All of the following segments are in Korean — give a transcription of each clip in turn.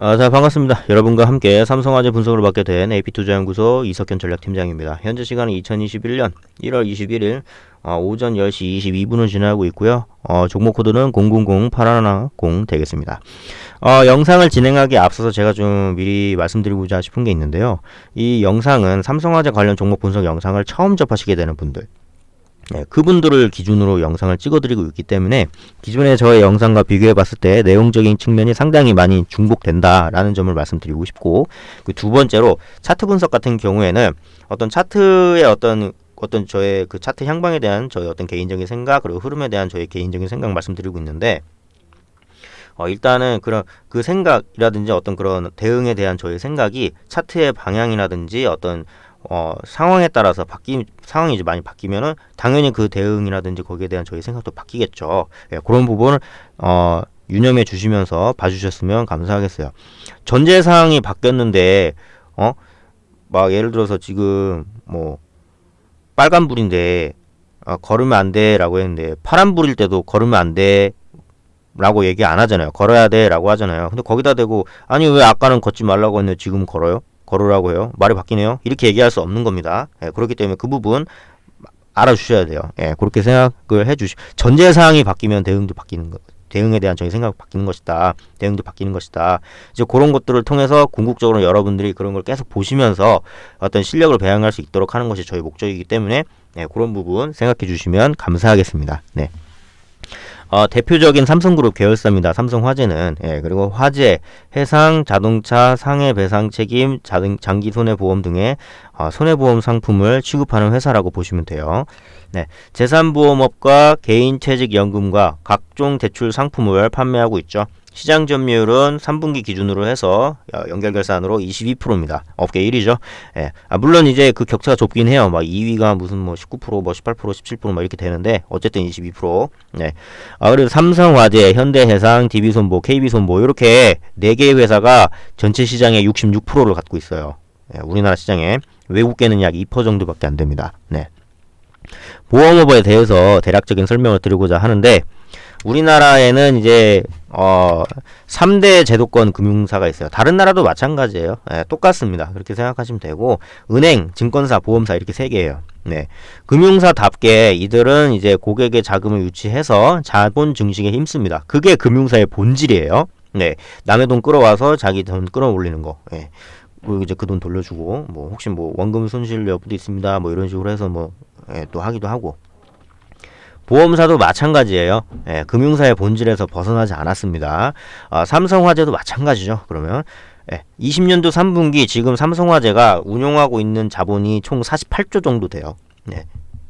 아, 자, 반갑습니다. 여러분과 함께 삼성화재 분석을 맡게 된 AP투자연구소 이석현 전략팀장입니다. 현재 시간은 2021년 1월 21일 어, 오전 10시 22분을 지나고 있고요. 어, 종목 코드는 000810 되겠습니다. 어, 영상을 진행하기 앞서서 제가 좀 미리 말씀드리고자 싶은 게 있는데요. 이 영상은 삼성화재 관련 종목 분석 영상을 처음 접하시게 되는 분들 네, 그분들을 기준으로 영상을 찍어드리고 있기 때문에 기존의 저의 영상과 비교해 봤을 때 내용적인 측면이 상당히 많이 중복된다라는 점을 말씀드리고 싶고 그 두 번째로 차트 분석 같은 경우에는 어떤 차트의 어떤 어떤 저의 그 차트 향방에 대한 저의 어떤 개인적인 생각 그리고 흐름에 대한 저의 개인적인 생각 말씀드리고 있는데 어, 일단은 그런 그 생각이라든지 어떤 그런 대응에 대한 저의 생각이 차트의 방향이라든지 어떤 어, 상황에 따라서 바뀌 상황이 이제 많이 바뀌면은 당연히 그 대응이라든지 거기에 대한 저희 생각도 바뀌겠죠. 예, 그런 부분을 어, 유념해 주시면서 봐주셨으면 감사하겠어요. 전제 사항이 바뀌었는데 어, 막 예를 들어서 지금 뭐 빨간 불인데 어, 걸으면 안 돼라고 했는데 파란 불일 때도 걸으면 안 돼. 라고 얘기 안 하잖아요. 걸어야 돼 라고 하잖아요. 근데 거기다 대고 아니 왜 아까는 걷지 말라고 했는데 지금 걸어요? 걸으라고 해요. 말이 바뀌네요. 이렇게 얘기할 수 없는 겁니다. 예, 그렇기 때문에 그 부분 알아주셔야 돼요. 예, 그렇게 생각을 해주시. 전제 사항이 바뀌면 대응도 바뀌는 거. 대응에 대한 저희 생각 바뀌는 것이다. 대응도 바뀌는 것이다. 이제 그런 것들을 통해서 궁극적으로 여러분들이 그런 걸 계속 보시면서 어떤 실력을 배양할 수 있도록 하는 것이 저희 목적이기 때문에 네, 그런 부분 생각해 주시면 감사하겠습니다. 네. 어, 대표적인 삼성그룹 계열사입니다. 삼성화재는 예, 그리고 화재, 해상, 자동차, 상해 배상 책임, 자등, 장기 손해보험 등의 어, 손해보험 상품을 취급하는 회사라고 보시면 돼요. 네, 재산보험업과 개인퇴직연금과 각종 대출 상품을 판매하고 있죠. 시장 점유율은 3분기 기준으로 해서 연결 결산으로 22%입니다. 업계 1위죠. 예. 아, 물론 이제 그 격차가 좁긴 해요. 막 2위가 무슨 뭐 19%, 뭐 18%, 17%막 이렇게 되는데 어쨌든 22%. 네. 아, 그리고 삼성화재, 현대해상, DB손보, KB손보 이렇게 네 개의 회사가 전체 시장의 66%를 갖고 있어요. 예, 우리나라 시장에 외국계는 약 2% 정도밖에 안 됩니다. 네. 보험업에 대해서 대략적인 설명을 드리고자 하는데 우리나라에는 이제 어 3대 제도권 금융사가 있어요. 다른 나라도 마찬가지예요. 네, 똑같습니다. 그렇게 생각하시면 되고 은행, 증권사, 보험사 이렇게 세 개예요. 네. 금융사답게 이들은 이제 고객의 자금을 유치해서 자본 증식에 힘씁니다. 그게 금융사의 본질이에요. 네. 남의 돈 끌어와서 자기 돈 끌어올리는 거. 네. 그리고 이제 그 돈 돌려주고 뭐 혹시 뭐 원금 손실 여부도 있습니다. 뭐 이런 식으로 해서 뭐 예, 또 하기도 하고 보험사도 마찬가지예요. 예, 금융사의 본질에서 벗어나지 않았습니다. 아, 삼성화재도 마찬가지죠. 그러면 예, 20년도 3분기 지금 삼성화재가 운용하고 있는 자본이 총 48조 정도 돼요. 예,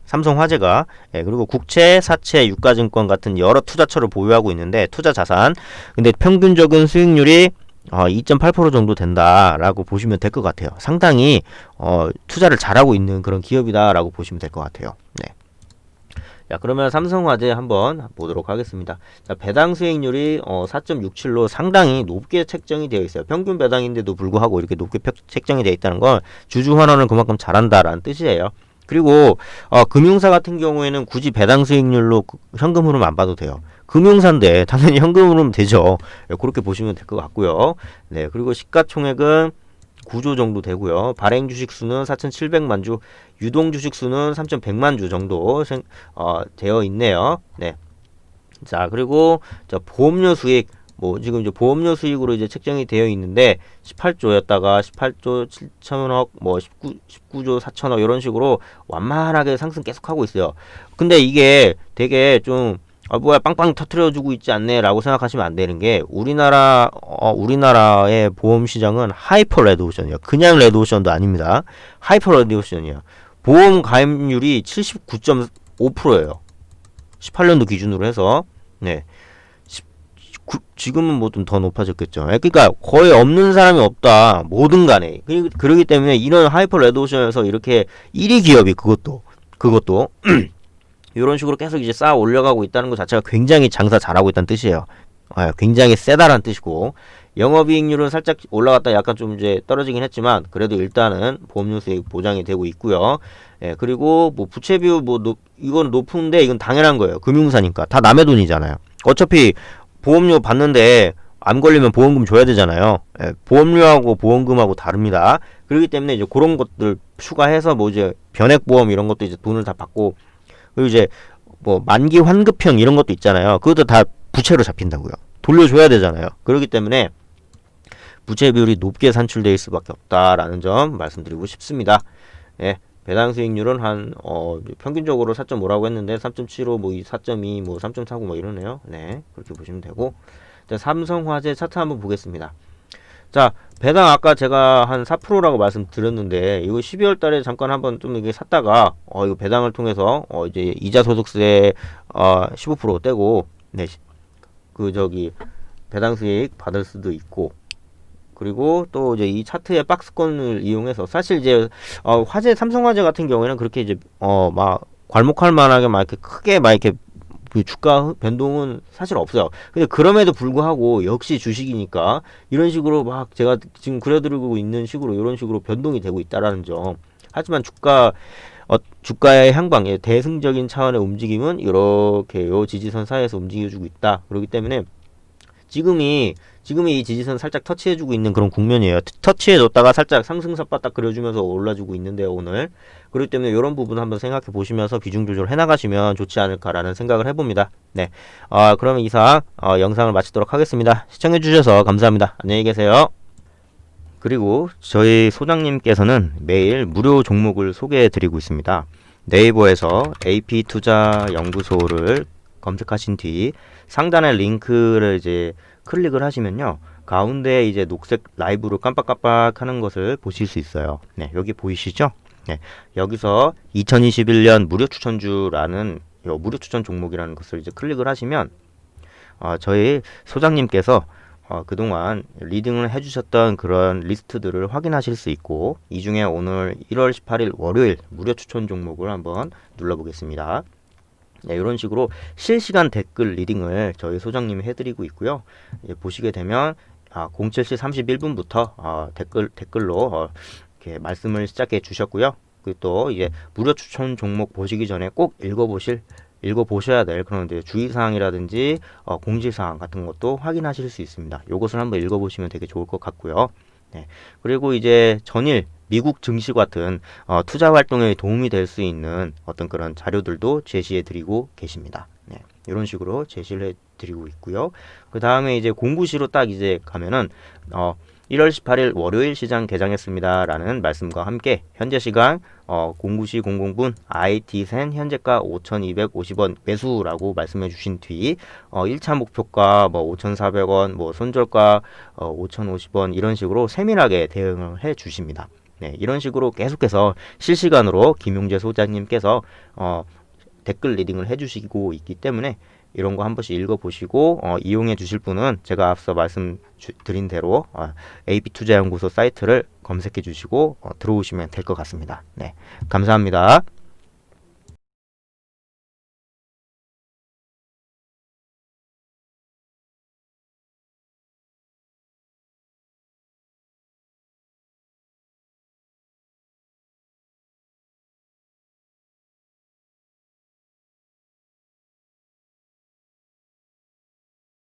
삼성화재가 예, 그리고 국채, 사채, 유가증권 같은 여러 투자처를 보유하고 있는데 투자 자산 근데 평균적인 수익률이 어, 2.8% 정도 된다라고 보시면 될 것 같아요. 상당히 어, 투자를 잘하고 있는 그런 기업이다라고 보시면 될 것 같아요. 네. 자 그러면 삼성화재 한번 보도록 하겠습니다. 자, 배당 수익률이 어, 4.67로 상당히 높게 책정이 되어 있어요. 평균 배당인데도 불구하고 이렇게 높게 책정이 되어 있다는 건 주주 환원을 그만큼 잘한다라는 뜻이에요. 그리고 어, 금융사 같은 경우에는 굳이 배당 수익률로 그 현금 흐름 안 봐도 돼요. 금융사인데 당연히 현금 흐름 되죠. 네, 그렇게 보시면 될 것 같고요. 네, 그리고 시가총액은 9조 정도 되고요. 발행 주식 수는 4,700만 주, 유동 주식 수는 3,100만 주 정도 생, 어, 되어 있네요. 네. 자, 그리고 자, 보험료 수익 뭐 지금 이제 보험료 수익으로 이제 책정이 되어 있는데 18조였다가 18조 7천억 뭐 19, 19조 4천억 이런 식으로 완만하게 상승 계속하고 있어요. 근데 이게 되게 좀 아, 뭐야, 빵빵 터트려주고 있지 않네, 라고 생각하시면 안 되는 게, 우리나라, 어, 우리나라의 보험 시장은 하이퍼 레드오션이에요. 그냥 레드오션도 아닙니다. 하이퍼 레드오션이에요. 보험 가입률이 79.5%예요. 18년도 기준으로 해서, 네. 구, 지금은 뭐좀더 높아졌겠죠. 예, 그러니까 거의 없는 사람이 없다. 뭐든 간에. 그, 그러기 때문에 이런 하이퍼 레드오션에서 이렇게 1위 기업이 그것도, 그것도, 이런 식으로 계속 이제 쌓아 올려가고 있다는 것 자체가 굉장히 장사 잘하고 있다는 뜻이에요. 아, 굉장히 세다라는 뜻이고 영업이익률은 살짝 올라갔다 약간 좀 이제 떨어지긴 했지만 그래도 일단은 보험료 수익 보장이 되고 있고요. 예, 그리고 뭐 부채 비율 뭐 노, 이건 높은데 이건 당연한 거예요. 금융사니까 다 남의 돈이잖아요. 어차피 보험료 받는데 암 걸리면 보험금 줘야 되잖아요. 예, 보험료하고 보험금하고 다릅니다. 그렇기 때문에 이제 그런 것들 추가해서 뭐 이제 변액 보험 이런 것도 이제 돈을 다 받고 그리고 이제 뭐 만기 환급형 이런 것도 있잖아요. 그것도 다 부채로 잡힌다고요. 돌려줘야 되잖아요. 그렇기 때문에 부채 비율이 높게 산출될 수밖에 없다라는 점 말씀드리고 싶습니다. 예, 배당 수익률은 한 어, 평균적으로 4.5라고 했는데 3.75, 뭐 4.2, 뭐 3.49, 뭐 이러네요. 네, 그렇게 보시면 되고. 자, 삼성화재 차트 한번 보겠습니다. 자, 배당 아까 제가 한 4%라고 말씀드렸는데 이거 12월 달에 잠깐 한번 좀 이게 샀다가 어 이거 배당을 통해서 어 이제 이자 소득세 어15% 떼고 네. 그 저기 배당 수익 받을 수도 있고 그리고 또 이제 이 차트의 박스권을 이용해서 사실 이제 어 화재 삼성 화재 같은 경우에는 그렇게 이제 어 막 괄목할 만하게 막 이렇게 크게 막 이렇게 그 주가 변동은 사실 없어요. 근데 그럼에도 불구하고 역시 주식이니까 이런 식으로 막 제가 지금 그려드리고 있는 식으로 이런 식으로 변동이 되고 있다라는 점. 하지만 주가 어, 주가의 향방의 대승적인 차원의 움직임은 이렇게 요 지지선 사이에서 움직여주고 있다. 그렇기 때문에 지금이 지금이 이 지지선 살짝 터치해주고 있는 그런 국면이에요. 터치해줬다가 살짝 상승sap바 딱 그려주면서 올라주고 있는데요, 오늘. 그렇기 때문에 이런 부분 한번 생각해 보시면서 비중 조절 해나가시면 좋지 않을까라는 생각을 해봅니다. 네. 아, 그러면 이상 어, 영상을 마치도록 하겠습니다. 시청해주셔서 감사합니다. 안녕히 계세요. 그리고 저희 소장님께서는 매일 무료 종목을 소개해 드리고 있습니다. 네이버에서 AP투자연구소를 검색하신 뒤 상단에 링크를 이제 클릭을 하시면요. 가운데 이제 녹색 라이브로 깜빡깜빡 하는 것을 보실 수 있어요. 네, 여기 보이시죠? 네, 여기서 2021년 무료 추천주라는 요 무료 추천 종목이라는 것을 이제 클릭을 하시면 어, 저희 소장님께서 어, 그동안 리딩을 해주셨던 그런 리스트들을 확인하실 수 있고 이 중에 오늘 1월 18일 월요일 무료 추천 종목을 한번 눌러보겠습니다. 네, 이런 식으로 실시간 댓글 리딩을 저희 소장님이 해드리고 있고요. 예, 보시게 되면 아, 07시 31분부터 어, 댓글 댓글로 어, 이렇게 말씀을 시작해 주셨고요. 그리고 또 이제 무료 추천 종목 보시기 전에 꼭 읽어보실 읽어보셔야 될 그런 이제 주의사항이라든지 어, 공지사항 같은 것도 확인하실 수 있습니다. 이것을 한번 읽어보시면 되게 좋을 것 같고요. 네. 그리고 이제 전일 미국 증시 같은 어, 투자 활동에 도움이 될 수 있는 어떤 그런 자료들도 제시해 드리고 계십니다. 네. 이런 식으로 제시를 해 드리고 있고요. 그 다음에 이제 공구시로 딱 이제 가면은 어, 1월 18일 월요일 시장 개장했습니다. 라는 말씀과 함께 현재 시간 어, 09시 00분 IT센 현재가 5,250원 매수라고 말씀해 주신 뒤 어, 1차 목표가 뭐 5,400원, 뭐 손절가 어, 5,050원 이런 식으로 세밀하게 대응을 해 주십니다. 네, 이런 식으로 계속해서 실시간으로 김용재 소장님께서 어, 댓글 리딩을 해주시고 있기 때문에 이런 거 한 번씩 읽어보시고 어, 이용해 주실 분은 제가 앞서 말씀드린 대로 어, AB투자연구소 사이트를 검색해 주시고 어, 들어오시면 될 것 같습니다. 네, 감사합니다.